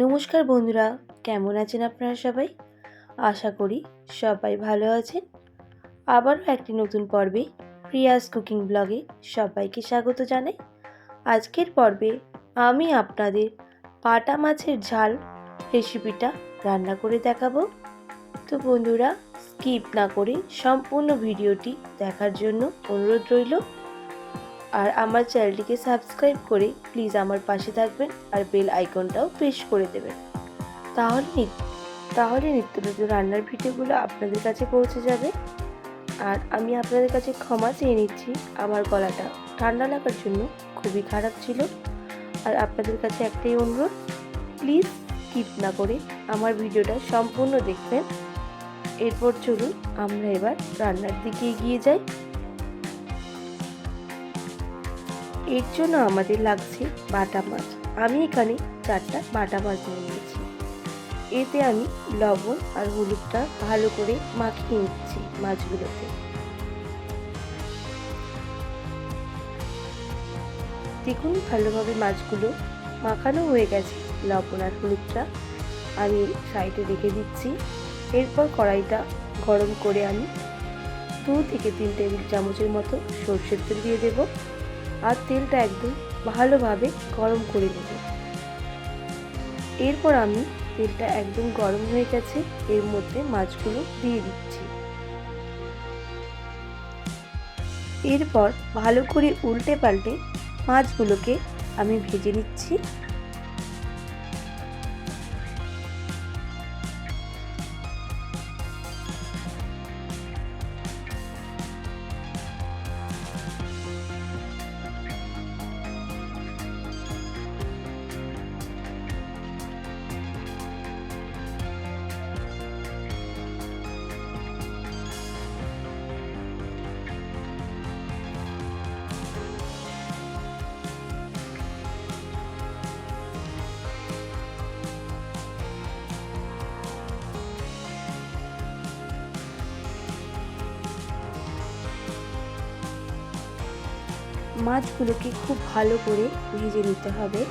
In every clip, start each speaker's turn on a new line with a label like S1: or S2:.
S1: নমস্কার বন্ধুরা, কেমন আছেন আপনারা সবাই? আশা করি সবাই ভালো আছেন। আবারও একটি নতুন পর্বে প্রিয়াস কুকিং ব্লগে সবাইকে স্বাগত জানাই। আজকের পর্বে আমি আপনাদের পাটা মাছের ঝাল রেসিপিটা রান্না করে দেখাবো। তো বন্ধুরা স্কিপ না করে সম্পূর্ণ ভিডিওটি দেখার জন্য অনুরোধ রইল। আর আমার চ্যানেলটিকে সাবস্ক্রাইব করে প্লিজ আমার পাশে থাকবেন আর বেল আইকনটাও প্রেস করে দেবেন। তাহলে তাহলে নিত্য নতুন রান্নার ভিডিওগুলো আপনাদের কাছে পৌঁছে যাবে। আর আমি আপনাদের কাছে ক্ষমা চেয়ে নিচ্ছি, আমার গলাটা ঠান্ডা লাগার জন্য খুবই খারাপ ছিল। আর আপনাদের কাছে একটাই অনুরোধ, প্লিজ স্কিপ না করে আমার ভিডিওটা সম্পূর্ণ দেখবেন। এরপর চলুন আমরা এবার রান্নার দিকে এগিয়ে যাই। এর জন্য আমাদের লাগছে বাটা মাছ। আমি এখানে চারটা বাটা মাছ নিয়ে নিয়েছি। এতে আমি লবণ আর হলুদটা ভালো করে মাখিয়ে নিচ্ছি মাছগুলোতে। দেখুন ভালোভাবে মাছগুলো মাখানো হয়ে গেছে। লবণ আর হলুদটা আমি সাইডে রেখে দিচ্ছি। এরপর কড়াইটা গরম করে আমি দু থেকে তিন টেবিল চামচের মতো সর্ষের তেল দিয়ে দেবো। আর তেলটা একদম ভালোভাবে গরম করে নেব। এরপর আমি তেলটা একদম গরম হয়ে গেছে, এর মধ্যে মাছগুলো দিয়ে দিচ্ছি। এরপর ভালো করে উল্টে পাল্টে মাছগুলোকে আমি ভেজে নিচ্ছি। মাছগুলোকে খুব ভালো করে ভেজে নিতে হবে।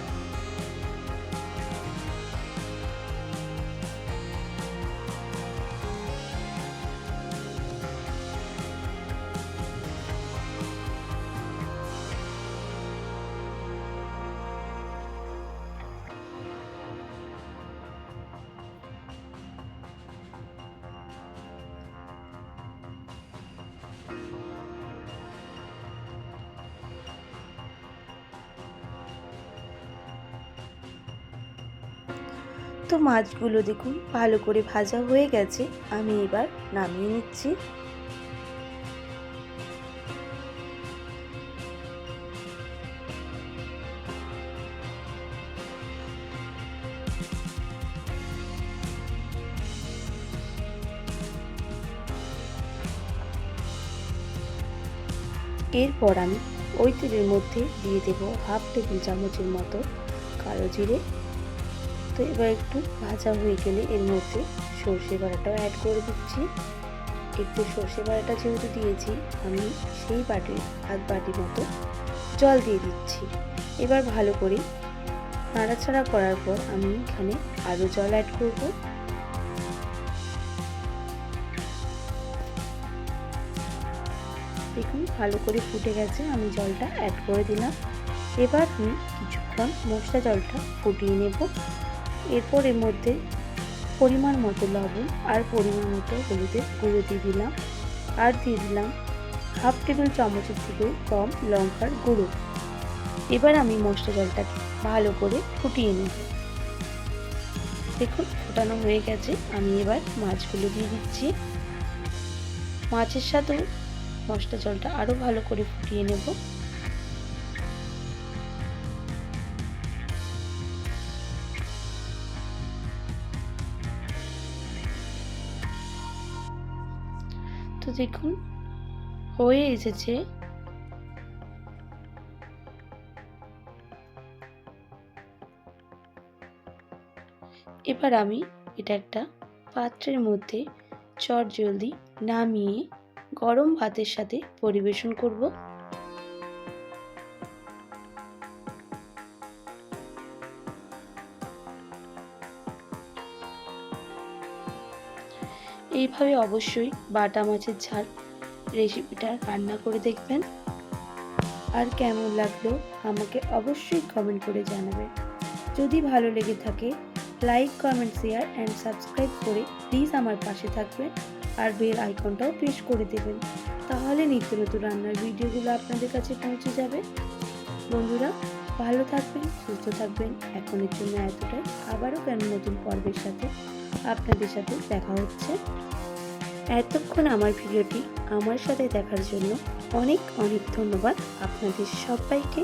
S1: তো মাছগুলো দেখুন, ভালো করে ভাজা হয়ে গেছে। আমি এবার নামিয়ে নিচ্ছি। এরপর আমি ওই তেলের মধ্যে দিয়ে দেবো হাফ টেবিল চামচের মতো কালো জিরে তো এবার একটু ভাজা হয়ে গেলে এর মধ্যে সর্ষে বাটাটাও অ্যাড করে দিচ্ছি। একটু সর্ষে বাটাটা যেহেতু দিয়েছি, আমি সেই বাটির হাত বাটি মতো জল দিয়ে দিচ্ছি। এবার ভালো করে নাড়াচাড়া করার পর আমি এখানে আরও জল অ্যাড করব। দেখুন, ভালো করে ফুটে গেছে, আমি জলটা অ্যাড করে দিলাম। এবার আমি কিছুক্ষণ মশলা জলটা ফুটিয়ে নেব। এরপর এর মধ্যে পরিমাণ মতো লবণ আর পরিমাণ মতো হলুদের গুঁড়ো দিয়ে দিলাম। আর দিয়ে দিলাম হাফ টেবিল চামচের থেকে কম লঙ্কার গুঁড়ো। এবার আমি মশলা জলটাকে ভালো করে ফুটিয়ে নেব। দেখুন, ফোটানো হয়ে গেছে। আমি এবার মাছগুলো দিয়ে দিচ্ছি। মাছের সাথেও মশলা জলটা আরও ভালো করে ফুটিয়ে নেব। তো দেখুন, হয়ে এসেছে। এবার আমি এটা একটা পাত্রের মধ্যে চট জলদি নামিয়ে গরম ভাতের সাথে পরিবেশন করব। এইভাবে অবশ্যই বাটা মাছের ঝাল রেসিপিটা রান্না করে দেখবেন। আর কেমন লাগল আমাকে অবশ্যই কমেন্ট করে জানাবেন। যদি ভালো লেগে থাকে like comment share and subscribe করে প্লিজ আমার পাশে থাকবেন আর বেল আইকনটাও প্রেস করে দেবেন। তাহলে নিত্য নতুন রান্নার ভিডিওগুলো আপনাদের কাছে পৌঁছে যাবে। বন্ধুরা, ভালো থাকবেন, সুস্থ থাকবেন। এখনের জন্য এতটাই। আবারও কেন নতুন পর্বের সাথে আপনাদের সাথে দেখা হচ্ছে। এতক্ষণ আমার ভিডিওটি আমার সাথে দেখার জন্য অনেক অনেক ধন্যবাদ। আপনাদের সবাইকে